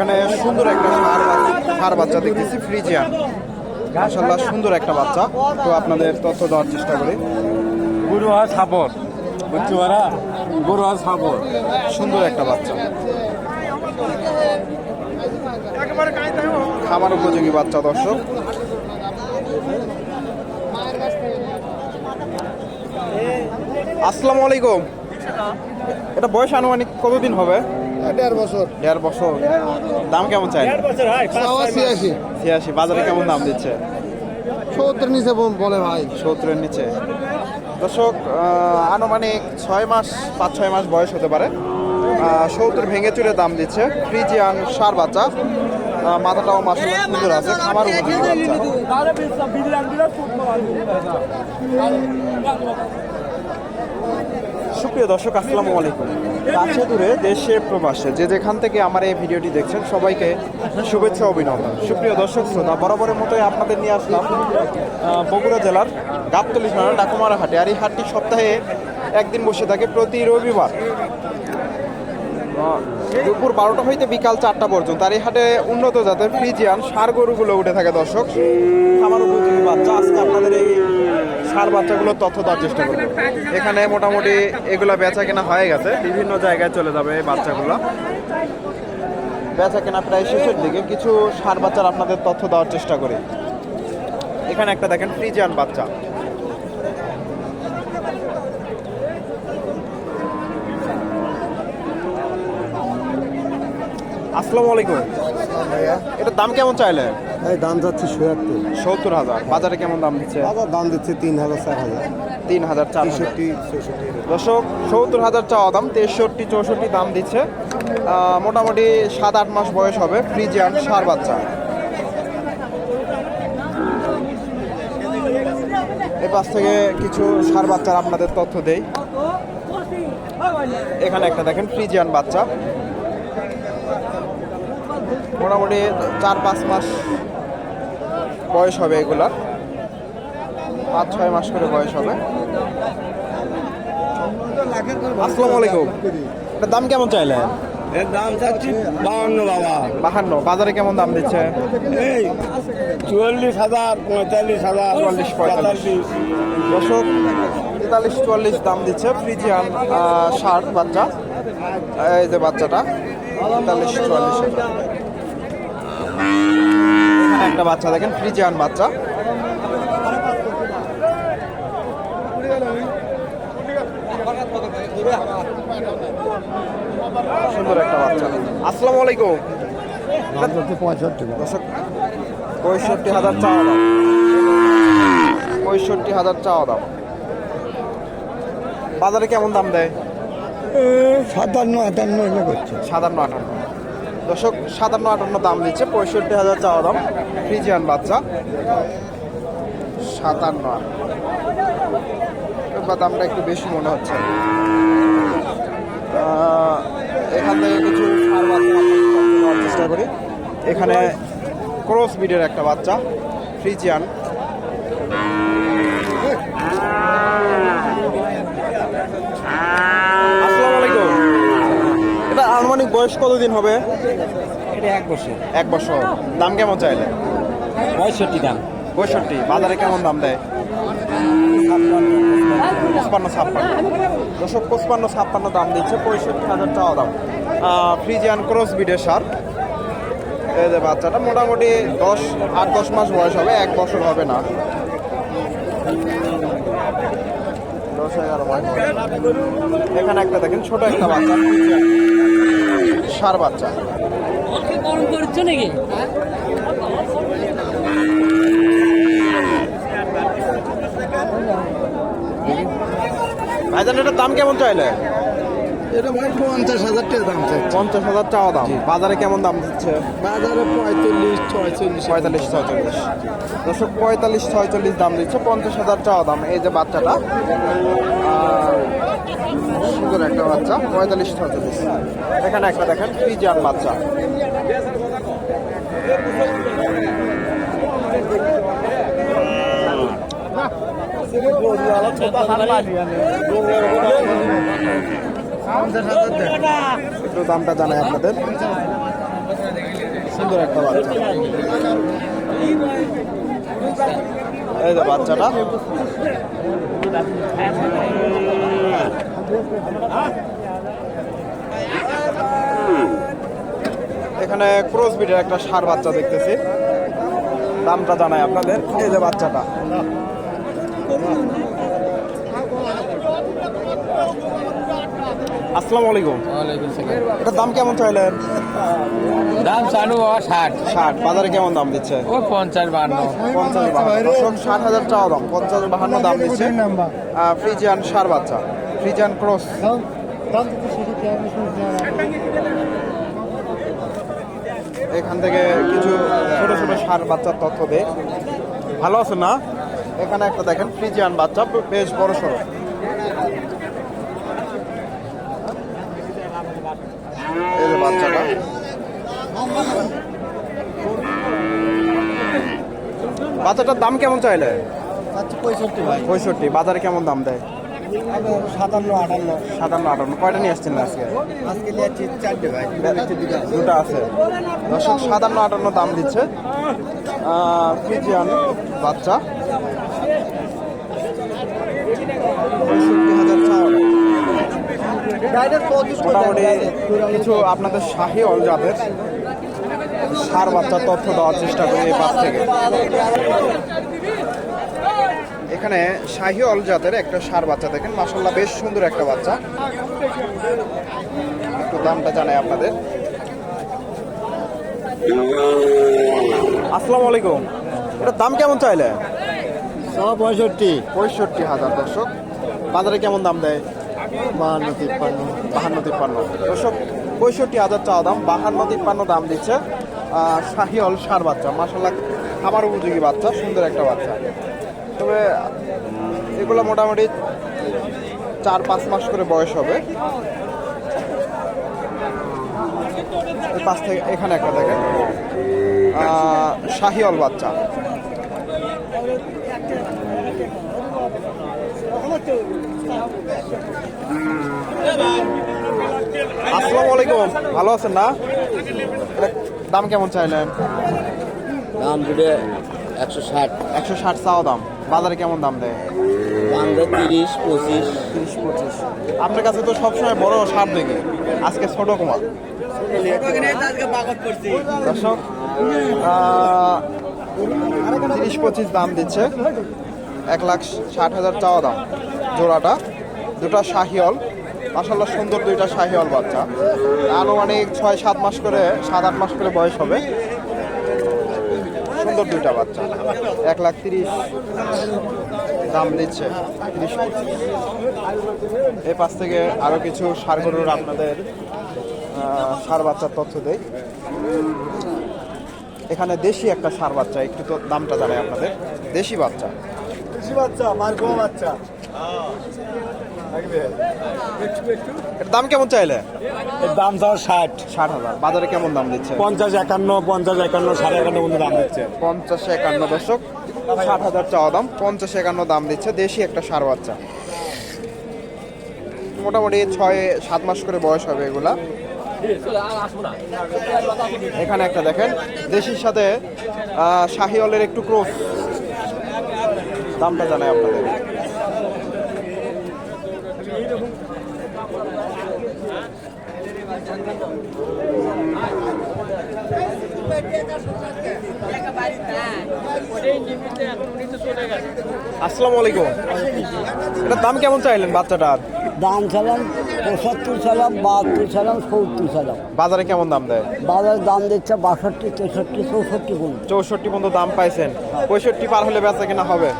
এখানে সুন্দর একটা ষাঁড় বাচ্চা দেখতেছি ফ্রিজিয়ান। মাসাল্লাহ সুন্দর একটা বাচ্চা। তো আপনাদের তথ্য দেওয়ার চেষ্টা করি। গরু আর সাপর বুঝছ ওরা? গরু আর সাপর সুন্দর একটা বাচ্চা। খামার উপযোগী বাচ্চা দর্শক। আসসালামু আলাইকুম। এটা বয়স আনুমানিক কতদিন হবে? দেড় বছর। দেড় বছর। দাম কেমন চাই? ছিয়াশি। ছিয়াশি বাজারে কেমন দাম দিচ্ছে? সত্তর নিচে বলে ভাই। সত্তরের নিচে। দর্শক আনুমানিক ছয় মাস পাঁচ ছয় মাস বয়স হতে পারে। সত্তর ভেঙে চুরে দাম দিচ্ছে। ফ্রিজিয়ান সার বাচ্চা। মাথাটাও মাসাল্লাহ সুন্দর আছে খামার বাচ্চা। সুপ্রিয় দর্শক আসসালামু আলাইকুম। কাছে দূরে দেশে প্রবাসে। যে যেখান থেকে আমার এই ভিডিওটি দেখছেন, সবাইকে শুভেচ্ছা, অভিনন্দন। সুপ্রিয় দর্শক, শ্রোতা, বরাবরের মতোই আপনাদের নিয়ে আসলাম বগুড়া জেলার গাবতলি থানার ডাকুমারা হাটে। আর এই হাটটি সপ্তাহে একদিন বসে থাকে প্রতি রবিবার। দুপুর বারোটা হইতে বিকাল চারটা পর্যন্ত। আর এই হাটে উন্নত জাতের ফ্রিজিয়ান সার গরুগুলো উঠে থাকে, দর্শক। আমার উপযোগী বাচ্চা। আজকে আপনাদের এই সার বাচ্চাগুলোর তথ্য দেওয়ার চেষ্টা করব। এখানে মোটামুটি এগুলো বেচা কেনা হয়ে গেছে। বিভিন্ন জায়গায় চলে যাবে এই বাচ্চাগুলো। বেচা কেনা প্রায় শেষের দিকে। কিছু সার বাচ্চার আপনাদের তথ্য দেওয়ার চেষ্টা করি। এখানে একটা দেখেন, ফ্রিজিয়ান বাচ্চা। আসসালামু আলাইকুম। এটার দাম কেমন চাইলে এই দাম যাচ্ছে ছুয়াত্তর। সত্তর হাজার। বাজারে কেমন দাম দিচ্ছে? বাজার দাম দিচ্ছে তিন হাজার চার হাজার। তিন হাজার চার হাজার। তেষট্টি চৌষট্টি দর্শক সত্তর হাজার চাওয়া দাম তেষট্টি চৌষট্টি দাম দিচ্ছে। মোটামুটি সাত আট মাস বয়স হবে ফ্রিজিয়ান সার বাচ্চা। এ পাশ থেকে কিছু সার বাচ্চার আপনাদের তথ্য দেই। এখানে একটা দেখেন ফ্রিজিয়ান বাচ্চা। মোটামুটি চার পাঁচ মাস বয়স হবে এগুলার পাঁচ ছয় মাস করে বয়স হবে। আসসালামু আলাইকুম। এটার দাম কেমন চাইলে এর দাম চাচ্ছি বাউন্ন বাবা। বাহান্ন। বাজারে কেমন দাম দিচ্ছে? এই চুয়াল্লিশ হাজার পঁয়তাল্লিশ হাজার। চুয়াল্লিশ পঁয়তাল্লিশ। দশক তেতাল্লিশ চুয়াল্লিশ দাম দিচ্ছে ফ্রিজিয়ান ষাট বাচ্চা। এই যে বাচ্চাটা তেতাল্লিশ চুয়াল্লিশ একটা বাচ্চা দেখেন ফ্রিজিয়ান বাচ্চা। সুন্দর একটা বাচ্চা। আসসালামু আলাইকুম। পঁয়ষট্টি হাজার চাওয়া দাম। পঁয়ষট্টি হাজার চাওয়া দাম। বাজারে কেমন দাম দেয়? সাতান্ন আটান্ন করছে। সাতান্ন আটান্ন। দর্শক, সাতান্ন আটান্ন দাম দিচ্ছে, পঁয়ষট্টি হাজার চাওয়া দাম, ফ্রিজিয়ান বাচ্চা। সাতান্ন বা দামটা একটু বেশি মনে হচ্ছে। এখান থেকে কিছু চেষ্টা করি। এখানে ক্রস বিডের একটা বাচ্চা, ফ্রিজিয়ান আসসালামু আলাইকুম এটা আনুমানিক বয়স কতদিন হবে? এটা এক বছর। এক বছর। দাম কেমন চাইলে? পঁয়ষট্টি দাম। পঁয়ষট্টি। বাজারে কেমন দাম দেয়? পঁচপান্ন ছাপ্পান্ন। দশক পঁচপান্ন ছাপ্পান্ন দাম দিচ্ছে। পঁয়ষট্টি হাজার টাকা দাম। ফ্রিজিয়ান ক্রস বিডের সার। এই যে বাচ্চাটা মোটামুটি দশ আট দশ মাস বয়স হবে। এক বছর হবে না। দশ এগারো এখানে একটা দেখেন ছোট একটা বাচ্চা। সার বাচ্চা। গরম করছ নাকি? ভাইজান এটার দাম কেমন চাইলে? এটা ভাই পঞ্চাশ হাজার টাকা দাম চাচ্ছে। পঞ্চাশ হাজার চাওয়া দাম। বাজারে কেমন দাম দিচ্ছে? বাজারে পঁয়তাল্লিশ ছয়চল্লিশ। পঁয়তাল্লিশ ছয়চল্লিশ। দশক পঁয়তাল্লিশ ছয়চল্লিশ দাম দিচ্ছে পঞ্চাশ হাজার চাওয়া দাম। এই যে বাচ্চাটা আর সুন্দর একটা বাচ্চা পঁয়তাল্লিশ ছয়চল্লিশ এখানে একটা দেখেন ফ্রিজিয়ান বাচ্চা। একটু দামটা জানাই আপনাদের। সুন্দর একটা বাচ্চা। এই যে বাচ্চাটা। এখানে ক্রস বিটের একটা সার বাচ্চা দেখতেছি। দামটা জানাই আপনাদের। এই যে বাচ্চাটা। আসসালামু আলাইকুম। এটার দাম কেমন চাইলেন? দাম চালু ষাট। ষাট। বাজারে কেমন দাম দিচ্ছে? ও পঞ্চাশ বান্ন পঞ্চাশ বাহান্ন। ষাট হাজার চাওয়া দাম। পঞ্চাশ বাহান্ন দাম দিচ্ছে। ফ্রিজিয়ান সার বাচ্চা। ফ্রিজিয়ান ক্রস এখান থেকে কিছু ছোট ছোট সার বাচ্চার তথ্য দেয় ভালো আছে না? এখানে একটা দেখেন ফ্রিজিয়ান বাচ্চা বেশ বড় সড়ো। এই যে বাচ্চাটা। বাচ্চাটার দাম কেমন চাইলে? পঁয়ষট্টি পঁয়ষট্টি। বাজারে কেমন দাম দেয়? সাতান্ন আটান্ন। সাতান্ন আটান্ন। কয়টা নিয়ে আসছেন আজকে? আজকে নিয়েছি চারটে ভাই। দুটো আছে। দর্শক সাতান্ন আটান্ন দাম দিচ্ছে। ফ্রিজিয়ান বাচ্চা। মোটামুটি কিছু আপনাদের শাহী অল সার বাচ্চার তথ্য দেওয়ার চেষ্টা করি এই পাশ থেকে। এখানে শাহি অল জাতের একটা সার বাচ্চা দেখেন। মাসাল্লাহ বেশ সুন্দর একটা বাচ্চা। একটু দামটা জানাই আপনাদের। আসসালামু আলাইকুম। এটার দাম কেমন চাইলে? পঁয়ষট্টি পঁয়ষট্টি হাজার দর্শক। বাজারে কেমন দাম দেয়? বাহান্ন তিপ্পান্ন। বাহান্ন তিপ্পান্ন। দর্শক পঁয়ষট্টি হাজার চাওয়া দাম বাহান্ন তিপ্পান্ন দাম দিচ্ছে শাহিওল সার বাচ্চা। মাসাল্লাহ খাবার উপযোগী বাচ্চা সুন্দর একটা বাচ্চা। তবে এগুলো মোটামুটি চার পাঁচ মাস করে বয়স হবে। পাশ থেকে এখানে একটা দেখেন। শাহিওল বাচ্চা। আসসালামু আলাইকুম। ভালো আছেন না? দাম কেমন চাইলেন? দাম দুটো একশো ষাট। একশো ষাট চাওয়া দাম। বাজারে কেমন দাম দেয়? তিরিশ পঁচিশ। তিরিশ পঁচিশ। আপনার কাছে তো সবসময় বড় সার দেখি। আজকে ছোট কুমার। দর্শক তিরিশ পঁচিশ দাম দিচ্ছে। এক লাখ ষাট হাজার চাওয়া দাম। জোড়াটা দুটা শাহিয়ল মাসাল্লাহ সুন্দর দুইটা শাহিয়ল বাচ্চা। আনুমানিক ছয় সাত মাস করে সাত আট মাস করে বয়স হবে। সুন্দর দুইটা বাচ্চা। এক লাখ তিরিশ দাম দিচ্ছে। তিরিশ এই পাশ থেকে আরও কিছু সার গরুর আপনাদের সার বাচ্চার তথ্য দেই। এখানে দেশি একটা সার বাচ্চা, একটু তো দামটা জানাই আপনাদের। দেশি বাচ্চা। বেশি বাচ্চা বাচ্চা। দাম কেমন চাইলে? এর দাম স্যার ষাট। ষাট হাজার। বাজারে কেমন দাম দিচ্ছে? পঞ্চাশ একান্ন পঞ্চাশ একান্ন সাড়ে একান্ন পর্যন্ত দাম দিচ্ছে। পঞ্চাশ একান্ন দশক ষাট হাজার চাওয়া দাম পঞ্চাশ একান্ন দাম দিচ্ছে দেশি একটা সার বাচ্চা। মোটামুটি ছয় সাত মাস করে বয়স হবে এগুলা। এখানে একটা দেখেন দেশির সাথে শাহিওয়ালের একটু ক্রোস দামটা জানাই আপনাদের। আসসালামু আলাইকুম। এটার দাম কেমন চাইলেন বাচ্চাটার দাম সালাম পঁচাত্তর সালাম বাহাত্তর সালাম সত্তর সালাম বাজারে কেমন দাম দেয়? বাজারের দাম দিচ্ছে বাষট্টি তেষট্টি চৌষট্টি গুণ চৌষট্টি পর্যন্ত দাম পাইছেন। পঁয়ষট্টি পার হলে বেচা কিনা হবে।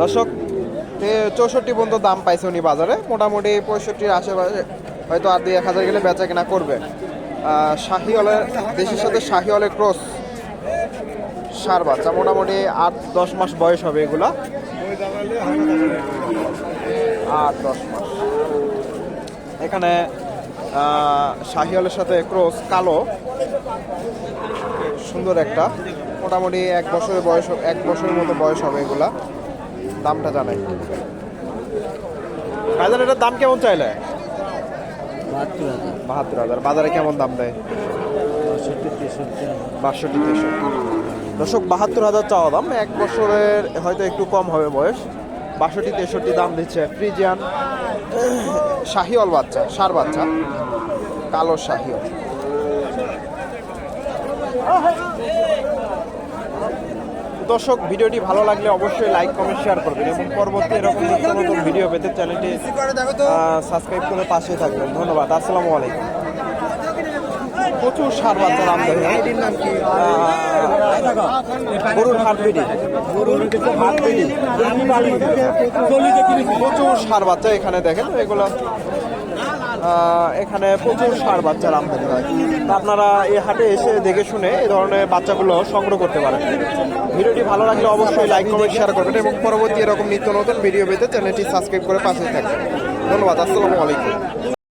দর্শক চৌষট্টি পর্যন্ত দাম পাইছে উনি বাজারে। মোটামুটি পঁয়ষট্টির আশেপাশে হয়তো আর দুই এক হাজার গেলে বেচা কিনা করবে। আহ, শাহিওয়ালের দেশের সাথে শাহিওয়ালের ক্রস সার বাচ্চা। মোটামুটি আট দশ মাস বয়স হবে এগুলা। আট দশ মাস। এখানে শাহিওয়ালের সাথে ক্রস কালো। সুন্দর একটা। মোটামুটি এক বছরের বয়স এক বছরের মতো বয়স হবে এগুলা। দামটা জানাই। ভাইজান এটার দাম কেমন চাইলে? বাহাত্তর হাজার। বাজারে কেমন দাম দেয়? বাষট্টি তেষট্টি। দর্শক বাহাত্তর হাজার চাওয়া দাম। এক বছরের হয়তো একটু কম হবে বয়স। বাষট্টি তেষট্টি দাম দিচ্ছে ফ্রিজিয়ান শাহিওয়াল বাচ্চা সার বাচ্চা কালো শাহিওয়াল। দর্শক, ভিডিওটি ভালো লাগলে অবশ্যই লাইক কমেন্ট শেয়ার করবেন এবং পরবর্তী এরকম নিত্য নতুন ভিডিও পেতে চ্যানেলটি সাবস্ক্রাইব করে পাশে থাকবেন। ধন্যবাদ, আসসালামু আলাইকুম। প্রচুর সার বাচ্চার আমদানি গরুর হাট বিডি। প্রচুর সার বাচ্চা এখানে দেখেন, এগুলো এখানে প্রচুর সার বাচ্চার আমদানি হয়। আপনারা এই হাটে এসে দেখে শুনে এই ধরনের বাচ্চাগুলো সংগ্রহ করতে পারেন। ভিডিওটি ভালো লাগলে অবশ্যই লাইক কমেন্ট শেয়ার করবেন এবং পরবর্তী এরকম নিত্য নতুন ভিডিও পেতে চ্যানেলটি সাবস্ক্রাইব করে পাশে থাকবেন। ধন্যবাদ, আসসালামু আলাইকুম।